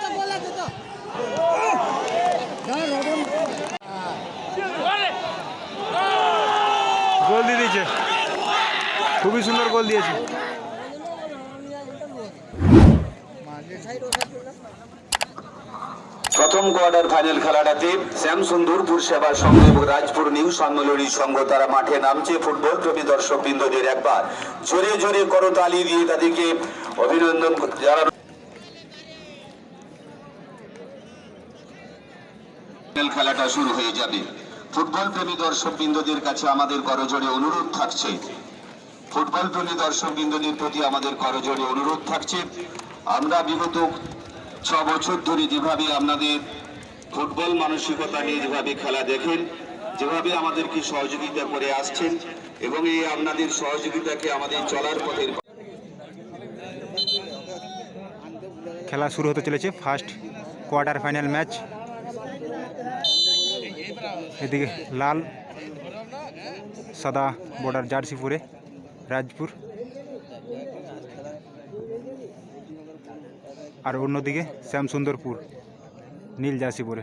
তো বলে দিত গোল দিয়ে দিয়েছে। খুবই সুন্দর গোল দিয়েছে। প্রথম কোয়ার্টার ফাইনাল খেলাটাতে শ্যামসুন্দরপুর সেবা সংঘ এবং রাজপুর নিউ সম্মেলনী সংঘ তারা মাঠে নামছে। ফুটবল প্রেমী দর্শক বৃন্দদের একবার জোরে জোরে করতালি দিয়ে তাদেরকে অভিনন্দন জানানো ফাইনাল খেলাটা শুরু হয়ে যাবে। ফুটবল প্রেমী দর্শক বৃন্দদের কাছে আমাদের করজোড়ে অনুরোধ থাকছে। ফুটবল প্রেমী দর্শক বৃন্দদের প্রতি আমাদের করজোড়ে অনুরোধ থাকছে। আমরা বিগত ছ বছর ধরে যেভাবে আপনাদের ফুটবল মানসিকতা নিয়ে যেভাবে খেলা দেখেন, যেভাবে আমাদেরকে সহযোগিতা করে আসছেন এবং এই আপনাদের সহযোগিতাকে আমাদের চলার পথের খেলা শুরু হতে চলেছে। ফার্স্ট কোয়ার্টার ফাইনাল ম্যাচ এদিকে লাল সাদা বর্ডার জার্সি পরে রাজপুর। আর অন্যদিকে শ্যামসুন্দরপুর নীল জার্সি পরে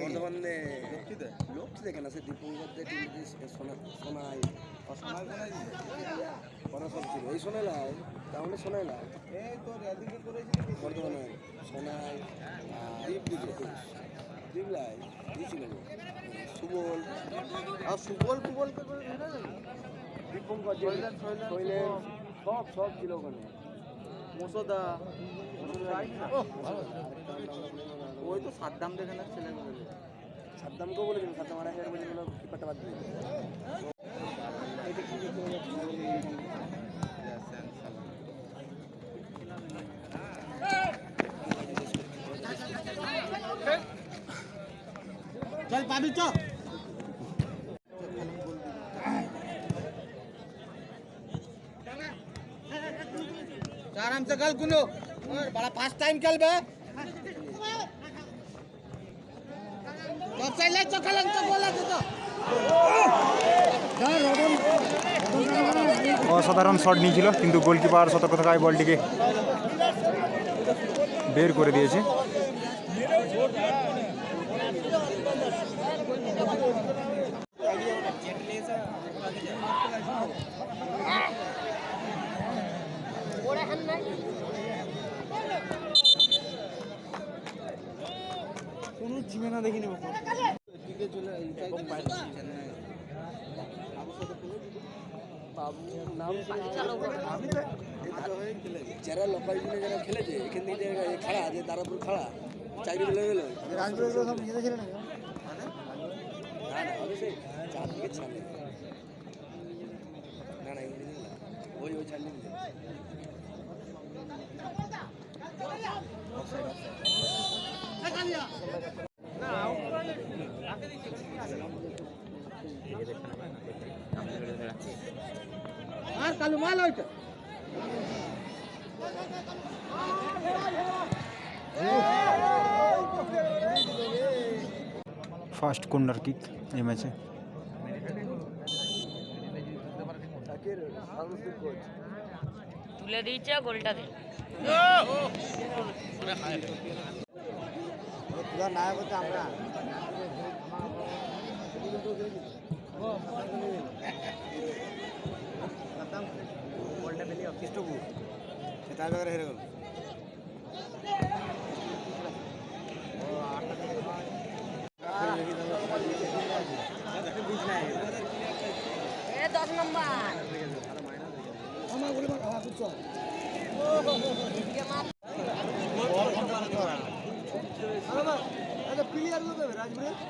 বর্তমানে লোক দেখে না সে দীপঙ্কর সোনাই করা সব ছিল এই শোনাই লাই তাহলে শোনাই লাই বর্তমানে সোনাই দীপ দিকে দীপ লাই দিয়েছিল সুবল আর সুবল ফুবল দীপঙ্কর শৈলেন সব সব ছিল ওখানে। মসোদা ওই তো সাদ্দাম দেখে না ছেলেগুলো সাদ্দামকেও বলেছিল সাদ্দাম আর হাজার বলেছিল কিপারটা বাদ দিয়ে চল পাবি চ आराम से कल कुनो और बड़ा फास्ट टाइम खेलबे तो চাইলে খেলেন তো, বলে দিত। অসাধারণ শট নিয়েছিল, কিন্তু গোলকিপার সতর্ক থাকায় বলটিকে বের করে দিয়েছে। বাবু নাম আমি তো যারা লোকাল টিমে যারা খেলেছে এখান থেকে খাড়া যে দারাপুর খাড়া চাকরি পেলে গেল। সব না না না ছাড়লে না না না। ওই ওই ছাড়লে আর কালু মাল হইতো ফার্স্ট কর্নার কিক এই ম্যাচে তুলে দিয়েছে গোলটা দে তার ব্যাপারে হেরে গেল দশ নম্বর। প্লেয়ারগুলো দেবে রাজপুরে একবারে ইজি হাতে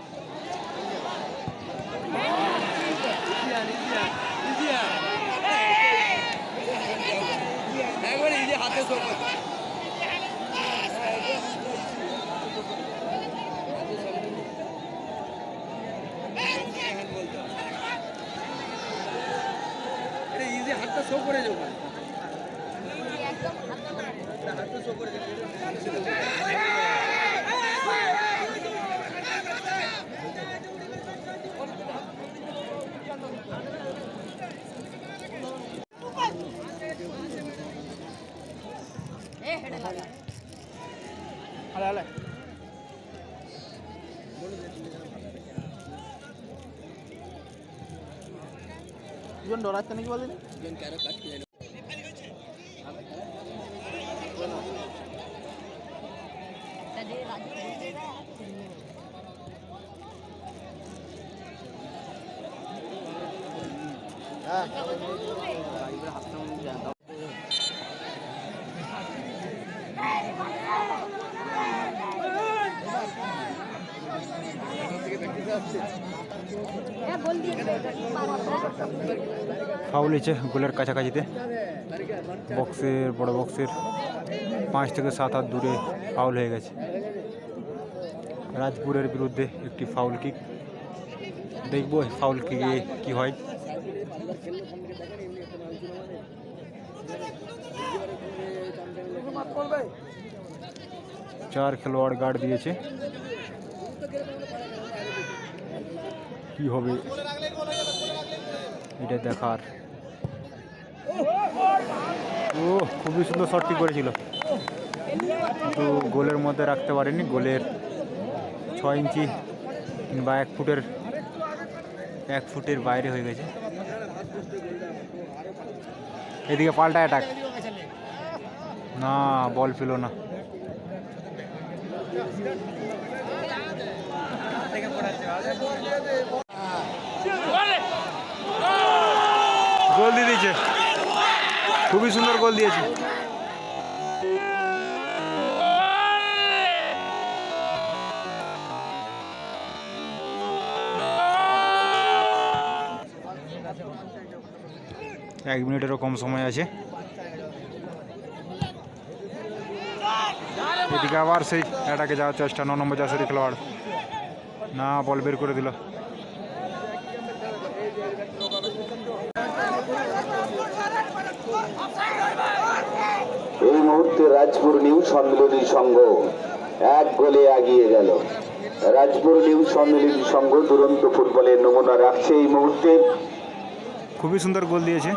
হাতটা শো করে যাবে একজন কারও কাজ করে ফাউল হয়েছে গোলের কাছাকাছিতে। বক্সের বড় বক্সের পাঁচ থেকে সাত হাত দূরে ফাউল হয়ে গেছে। রাজপুরের বিরুদ্ধে একটি ফাউল কিক দেখব ফাউল কিকে কি হয়। চার খেলোয়াড় গার্ড দিয়েছে। কি হবে? এটা দেখার ও খুবই সুন্দর শটটি করেছিল। কিন্তু গোলের মধ্যে রাখতে পারেনি। গোলের ছয় ইঞ্চি কিংবা এক ফুটের এক ফুটের বাইরে হয়ে গেছে। এদিকে পাল্টা অ্যাটাক না বল পেল না। গোল দিয়ে দিয়েছে। খুবই সুন্দর গোল দিয়েছে। এক মিনিটেরও কম সময় আছে। এদিকে আবার সেই এটাকে যাওয়ার চেষ্টা, ন নম্বর জাসের খেলোয়াড়। না, বল বের করে দিল। মুহূর্তে রাজপুর নিউ সম্মিলনী সংঘ এক গোলে এগিয়ে গেল। রাজপুর নিউ সম্মিলনী সংঘ দুরন্ত ফুটবলের নমুনা রাখছে এই মুহূর্তে। খুবই সুন্দর গোল দিয়েছে।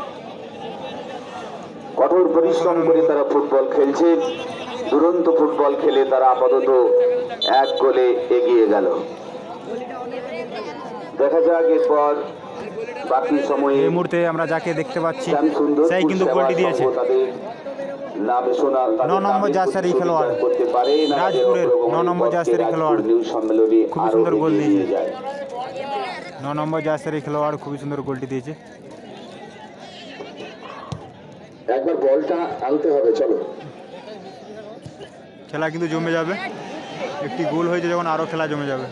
কঠোর পরিশ্রম করে তারা ফুটবল খেলছে। দুরন্ত ফুটবল খেলে তারা আপাতত এক গোলে এগিয়ে গেল। দেখা যাক এরপর বাকি সময়ে এই মুহূর্তে আমরা যাকে দেখতে পাচ্ছি সেই কিন্তু গোলটি দিয়েছে। ন নম্বর জার্সির খেলোয়াড়। রাজপুরের ন নম্বর জার্সির খেলোয়াড়। খুবই সুন্দর গোল দিয়েছে। ন নম্বর জাসের খেলোয়াড় খুবই সুন্দর গোলটি দিয়েছে একবার বলটা আনতে হবে চলো খেলা কিন্তু জমে যাবে একটি গোল হয়েছে যখন আরও খেলা জমে যাবে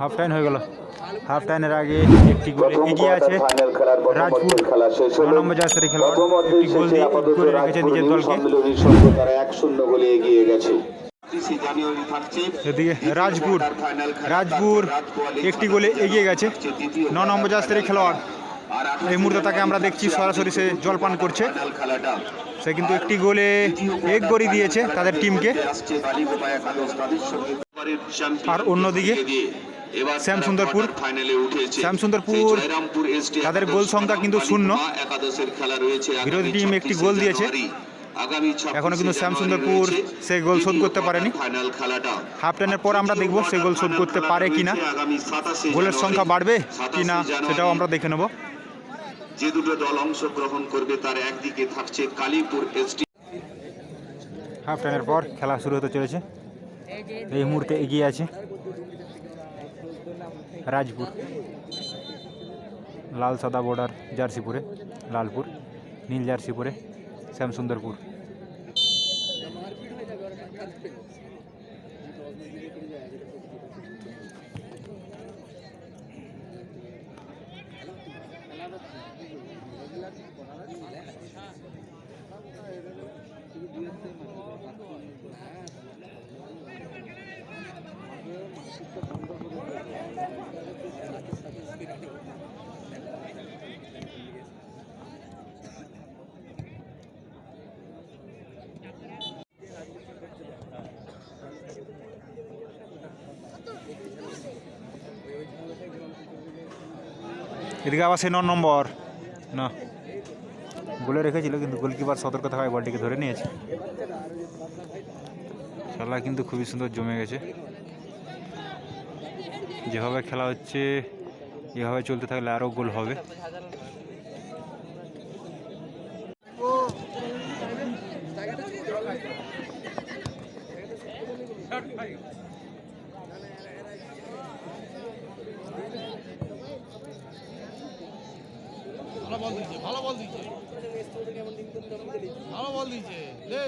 হাফ টাইম হয়ে গেল। হাফ টাইমের আগে একটি গোল এগিয়ে আছে রাজপুর খেলা শেষ ন হলো। নম্বর জার্সির খেলোয়াড় একটি গোল দিয়ে আপাতত করে রেখেছে নিজের দলকে। তারা এক শূন্য গোলে এগিয়ে গেছে। এদিকে রাজপুর রাজপুর একটি গোলে এগিয়ে গেছে। ন নম্বর জাস্তের খেলোয়াড়। এই মুহূর্তে তাকে আমরা দেখছি সরাসরি সে জলপান করছে। সে কিন্তু একটি গোলে এক গড়ি দিয়েছে তাদের টিমকে। আর অন্যদিকে শ্যামসুন্দরপুর শ্যামসুন্দরপুর তাদের গোল সংখ্যা কিন্তু শূন্য। বিরোধী টিম একটি গোল দিয়েছে। জানুয়ারি। আগামী 26 এখনও কিন্তু শ্যামসুন্দরপুর সে গোল শোধ করতে পারেনি। হাফ টাইমের পর আমরা দেখব সে গোল শোধ করতে পারে কিনা। গোলের সংখ্যা বাড়বে কিনা সেটাও আমরা দেখে নেব। যে দুটো দল অংশগ্রহণ করবে তার একদিকে থাকছে কালীপুর এসটি। হাফ টাইমের পর খেলা শুরু হতে চলেছে। এই মুহূর্তে এগিয়ে আছে রাজপুর। লাল সাদা বর্ডার জার্সিপুরে, লালপুর, নীল জার্সিপুরে, শ্যামসুন্দরপুর। এদিকে আবার সেই ন নম্বর। না। গোলে রেখেছিল, কিন্তু গোলকিপার সতর্ক থাকায় বলটিকে ধরে নিয়েছে। খেলা কিন্তু খুবই সুন্দর জমে গেছে। যেভাবে খেলা হচ্ছে, এভাবে চলতে থাকলে আরও গোল হবে। ভালো বল দিয়েছে ভালো বল দিয়েছে ভালো বল দিয়েছে লে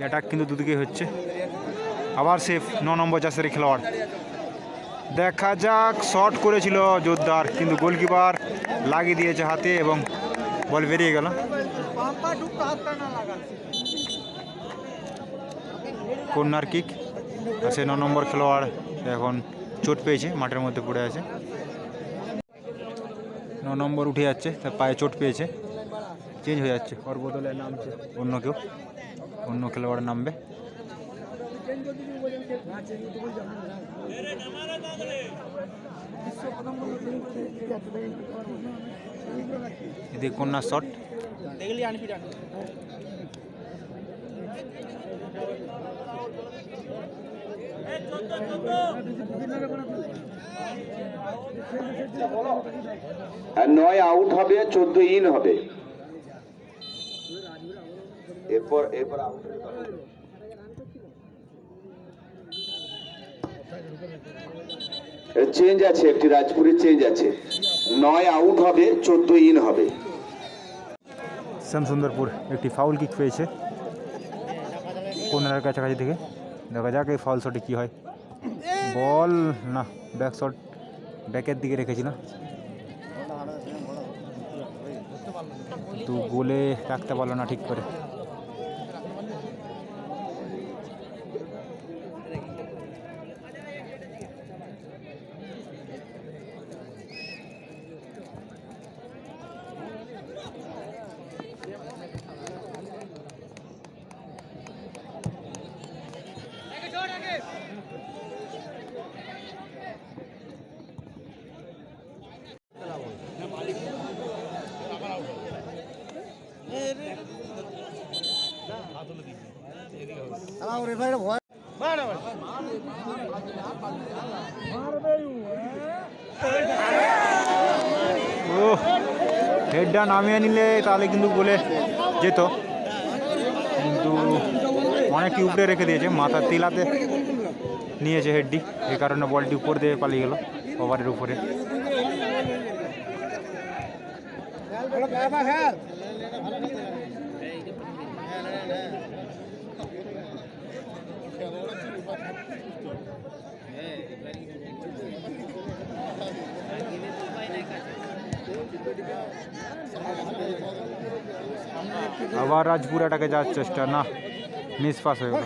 অ্যাটাক কিন্তু দুদিকে হচ্ছে। আবার সেফ ন নম্বর জাসের খেলোয়াড়। দেখা যাক শট করেছিল জোরদার, কিন্তু গোলকিপার লাগিয়ে দিয়েছে হাতে এবং বল বেরিয়ে গেল। কর্নার কিক আর সে ন নম্বর খেলোয়াড় এখন চোট পেয়েছে, মাঠের মধ্যে পড়ে আছে। ন নম্বর উঠে যাচ্ছে, তার পায়ে চোট পেয়েছে। চেঞ্জ হয়ে যাচ্ছে। ওর বদলে নামছে অন্য কেউ। অন্য খেলোয়াড় নামবে। এদিকে কন্যা শট আর নয় আউট হবে, চোদ্দ ইন হবে। এরপর এরপর চেঞ্জ আছে, একটি রাজপুরের চেঞ্জ আছে। নয় আউট হবে, চোদ্দ ইন হবে। শ্যামসুন্দরপুর একটি ফাউল কিক পেয়েছে কোনার কাছাকাছি থেকে। দেখা যাক এই ফাউল শটে কী হয়। বল না ব্যাক শট ব্যাকের দিকে রেখেছিল। তো গোলে রাখতে পারল না ঠিক করে। ও হেডটা নামিয়ে নিলে তাহলে কিন্তু গোলে যেত। কিন্তু অনেকটি উপরে রেখে দিয়েছে মাথার তিলাতে নিয়েছে হেডটি। এই কারণে বলটি উপর দিয়ে পালিয়ে গেল ওভারের উপরে। আবার রাজপুর এটাকে যাওয়ার চেষ্টা না মিস পাস হয়ে গেল।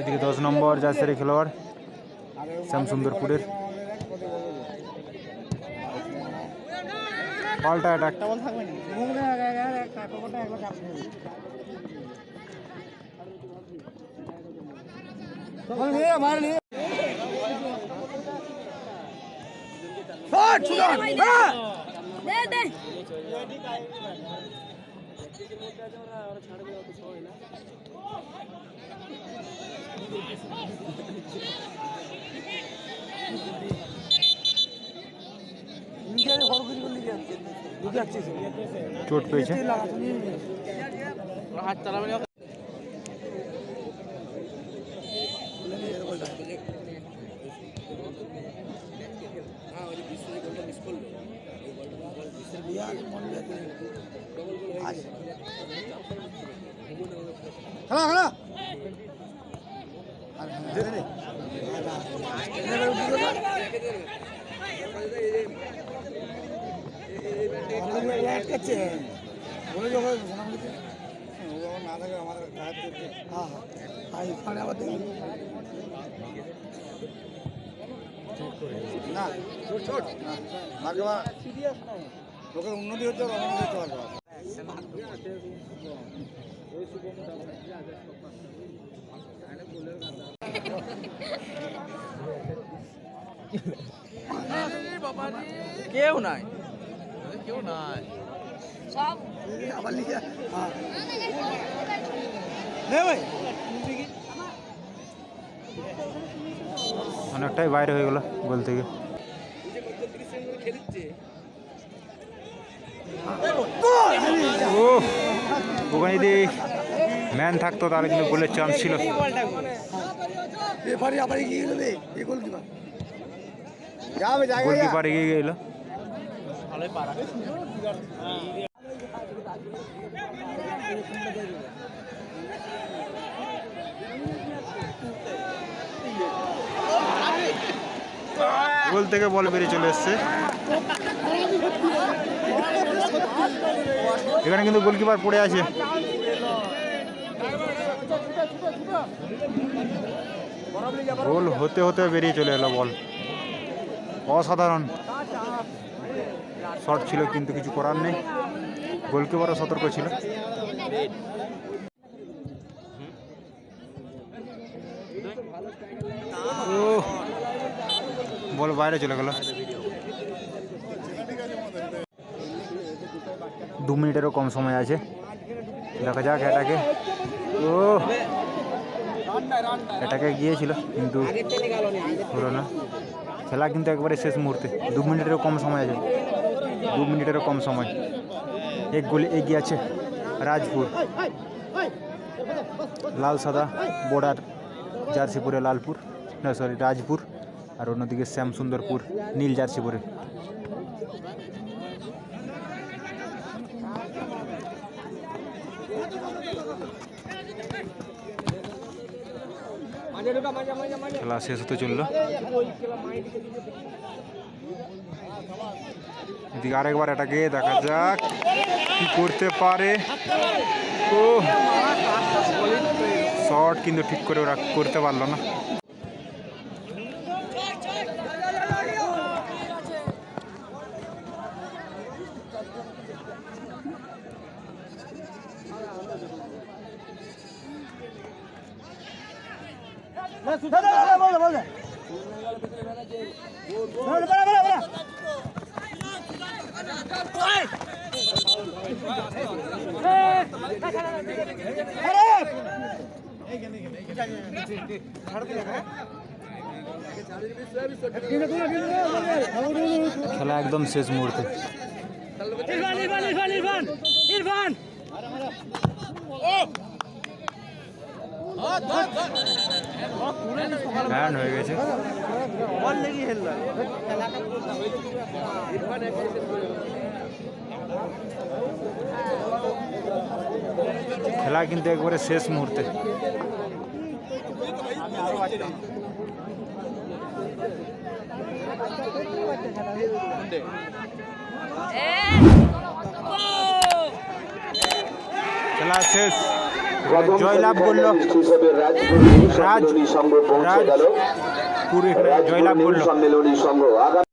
এদিকে দশ নম্বর যাচ্ছে রে খেলোয়াড় শ্যামসুন্দরপুরের। পাল্টা অ্যাটাক দে দে। চোট পেয়েছে। খেলা খেলা। না থাকে হ্যাঁ হ্যাঁ এখানে লোকের উন্নতি হচ্ছে আর হচ্ছে কেউ নাই। কেউ নাই। সব। আবার লিখে হ্যাঁ ভাই অনেকটাই বাইরে হয়ে গেল গোল থেকে ও। ওখানে যদি ম্যান থাকতো তাহলে কিন্তু গোলের চান্স ছিল। গোলকিপার এগিয়ে গেল। গোল থেকে বল বেরিয়ে চলে এসছে। এখানে কিন্তু গোলকিপার পড়ে আছে। গোল হতে হতে বেরিয়ে চলে এলো বল। অসাধারণ। শট ছিল, কিন্তু কিছু করার নেই। গোলকে গোলকিপারও সতর্ক ছিল। বল বাইরে চলে গেল। দু মিনিটেরও কম সময় আছে। দেখা যাক এটাকে। ও এটাকে গিয়েছিল, কিন্তু হলো না। খেলা কিন্তু একবারে শেষ মুহূর্তে, দু মিনিটেরও কম সময় আছে। দু মিনিটেরও কম সময়। এক গোলে এগিয়ে আছে রাজপুর। লাল সাদা বর্ডার জার্সি পরে লালপুর। না সরি রাজপুর। আর অন্যদিকে শ্যামসুন্দরপুর নীল জার্সি পরে। খেলা শেষ হতে চলল। এদিকে আরেকবার এটাকে দেখা যাক কি করতে পারে। ও কিন্তু ঠিক করে ওরা করতে পারল না। খেলা একদম শেষ মুহূর্তে। ব্যান্ড হয়ে গেছে। খেলা কিন্তু একবারে শেষ মুহূর্তে। খেলা শেষ। জয়লাভ করল। রাজ রাজপুর পুরী জয়লাভ করল। সম্মেলনী সংঘ। আগামী